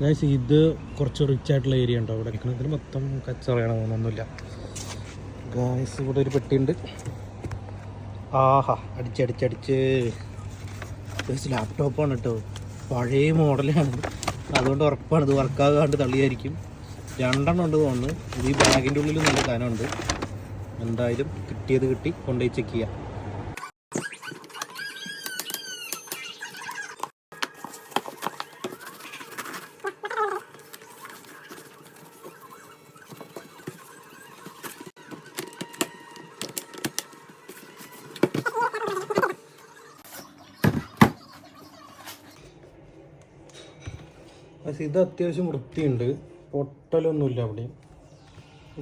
Guys ഇത് കുറച്ച് rich ആയിട്ടുള്ള ഏരിയ ഉണ്ടോ? ഇവിടെ ഇതിൽ മൊത്തം കച്ചറയാണ് തോന്നുന്നില്ല ഗായ്സ് ഇവിടെ ഒരു പെട്ടിയുണ്ട്. ആഹാ അടിച്ചടിച്ചടിച്ച് ഗൈസ് ലാപ്ടോപ്പാണ് കേട്ടോ പഴയ മോഡലാണ് അതുകൊണ്ട് ഉറപ്പാണ് ഇത് വർക്കാകാണ്ട് തള്ളിയായിരിക്കും. രണ്ടെണ്ണം ഉണ്ട് തോന്നുന്നു. ഇത് ഈ ബാഗിന്റെ ഉള്ളിൽ നല്ല സാധനമുണ്ട്. എന്തായാലും കിട്ടിയത് കിട്ടി കൊണ്ടുപോയി ചെക്ക് ചെയ്യാം. പക്ഷേ ഇത് അത്യാവശ്യം വൃത്തിയുണ്ട്. പൊട്ടലൊന്നുമില്ല അവിടെയും.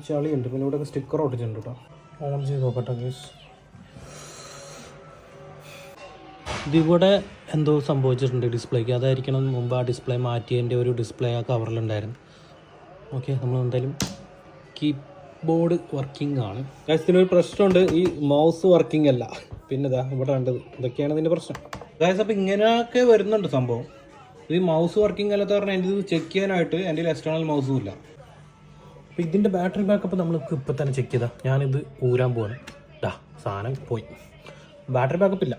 ചളിയുണ്ട്. പിന്നെ ഇവിടെ സ്റ്റിക്കർ ഒട്ടിച്ചിട്ടുണ്ട് കേട്ടോ. ഓൺ ചെയ്ത് നോക്കട്ടെ ഗേസ് ഇതിവിടെ എന്തോ സംഭവിച്ചിട്ടുണ്ട് ഡിസ്പ്ലേക്ക്. അതായിരിക്കണം മുമ്പ് ആ ഡിസ്പ്ലേ മാറ്റിയതിന്റെ ഒരു ഡിസ്പ്ലേ ആ കവറിലുണ്ടായിരുന്നു. ഓക്കെ നമ്മൾ എന്തായാലും കീബോർഡ് വർക്കിംഗ് ആണ്. ഇതിനൊരു പ്രശ്നമുണ്ട്. ഈ മൗസ് വർക്കിംഗ് അല്ല. പിന്നെ ഇതാ ഇവിടെ കണ്ടത്. ഇതൊക്കെയാണ് ഇതിന്റെ പ്രശ്നം. അതായത് അപ്പോൾ ഇങ്ങനെയൊക്കെ വരുന്നുണ്ട് സംഭവം. ഇത് മൗസ് വർക്കിംഗ് അല്ലാത്ത പറഞ്ഞാൽ എന്റെ ഇത് ചെക്ക് ചെയ്യാനായിട്ട് എന്റെ എക്സ്റ്റേണൽ മൗസും ഇല്ല. അപ്പോൾ ഇതിന്റെ ബാറ്ററി ബാക്കപ്പ് നമ്മൾ ഇപ്പോൾ തന്നെ ചെക്ക് ചെയ്താൽ ഞാനിത് ഊരാൻ പോവാണ്. ഡാ സാധനം പോയി. ബാറ്ററി ബാക്കപ്പ് ഇല്ല.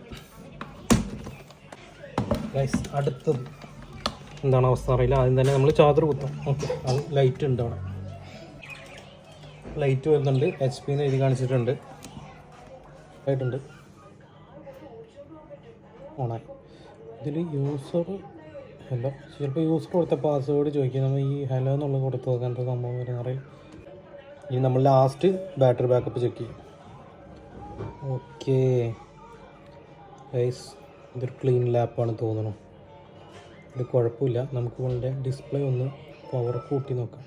അടുത്തത്. എന്താണ് അവസ്ഥ അറിയില്ല. ആദ്യം തന്നെ നമ്മൾ ചാദർ കുത്താം. ഓക്കെ അത് ലൈറ്റ് ഉണ്ട് അവിടെ. ലൈറ്റ് വരുന്നുണ്ട്. എച്ച് പി എന്ന് എഴുതി കാണിച്ചിട്ടുണ്ട്. ആയിട്ടുണ്ട് ഓണായി. ഇതിൽ യൂസർ ഹലോ ചിലപ്പോൾ യൂസ് കൊടുത്ത പാസ്വേഡ് ചോദിക്കും. നമ്മൾ ഈ ഹലോ എന്നുള്ളത് കൊടുത്തു? എന്താ സംഭവം വരുന്ന അറിയാം ഇനി നമ്മൾ ലാസ്റ്റ് ബാറ്ററി ബാക്കപ്പ് ചെക്ക് ചെയ്യും. ഓക്കെ ഗൈസ് ഇതൊരു ക്ലീൻ ലാപ്പാണ് തോന്നുന്നു. ഇത് കുഴപ്പമില്ല. നമുക്ക് വളരെ ഡിസ്പ്ലേ ഒന്ന് പവർ കൂട്ടി നോക്കാം.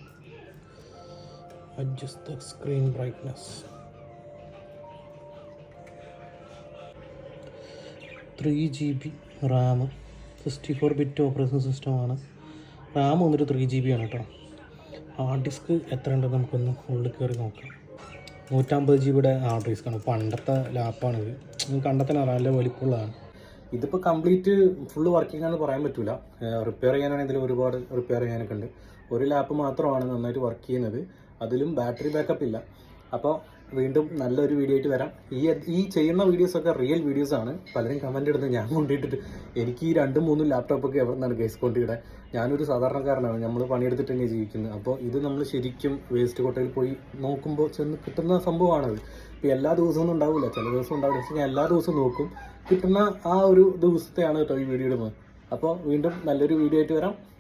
Adjust the screen brightness three G B RAM sixty four bit operating സിസ്റ്റമാണ്. റാം വന്നിട്ട് ത്രീ ജി ബി ആണ് കേട്ടോ. ഹാർഡ് ഡിസ്ക് എത്ര ഉണ്ടെന്ന് നമുക്കൊന്ന് ഉള്ളിൽ കയറി നോക്കാം. നൂറ്റമ്പത് ജി ബിയുടെ ഹാർഡ് ഡിസ്ക്കാണ് പണ്ടത്തെ ലാപ്പാണിത് നിങ്ങൾ കണ്ടെത്താൻ നല്ല വലിപ്പമുള്ളതാണ്. ഇതിപ്പോൾ കംപ്ലീറ്റ് ഫുള്ള് വർക്കിംഗ് ആണെന്ന് പറയാൻ പറ്റില്ല റിപ്പയർ ചെയ്യാനാണെങ്കിൽ ഇതിൽ ഒരുപാട് റിപ്പയർ ചെയ്യാനൊക്കെ ഉണ്ട്. ഒരു ലാപ്പ് മാത്രമാണ് നന്നായിട്ട് വർക്ക് ചെയ്യുന്നത്. അതിലും ബാറ്ററി ബാക്കപ്പ് ഇല്ല. അപ്പോൾ വീണ്ടും നല്ലൊരു വീഡിയോ ആയിട്ട് വരാം. ഈ ഈ ചെയ്യുന്ന വീഡിയോസ് ഒക്കെ റിയൽ വീഡിയോസ് ആണ്. പലരും കമന്റ് ഇടുന്നത് ഞാൻ കൊണ്ടിട്ടിട്ട് എനിക്ക് ഈ രണ്ടും മൂന്നും ലാപ്ടോപ്പൊക്കെ എവിടെ നിന്നാണ് കേസ് കൊണ്ടിവിടെ ഞാനൊരു സാധാരണക്കാരനാണ്. നമ്മൾ പണിയെടുത്തിട്ട് തന്നെ ജീവിക്കുന്നത്. അപ്പോൾ ഇത് നമ്മൾ ശരിക്കും വേസ്റ്റ് കോട്ടയിൽ പോയി നോക്കുമ്പോൾ ചെന്ന് കിട്ടുന്ന സംഭവമാണത്. ഇപ്പോൾ എല്ലാ ദിവസവും ഒന്നും ഉണ്ടാവില്ല ചില ദിവസം ഉണ്ടാവില്ല. പക്ഷേ ഞാൻ എല്ലാ ദിവസവും നോക്കും. കിട്ടുന്ന ആ ഒരു ദിവസത്തെയാണ് കേട്ടോ ഈ വീഡിയോ ഇടുന്നത്. അപ്പോൾ വീണ്ടും നല്ലൊരു വീഡിയോ ആയിട്ട് വരാം.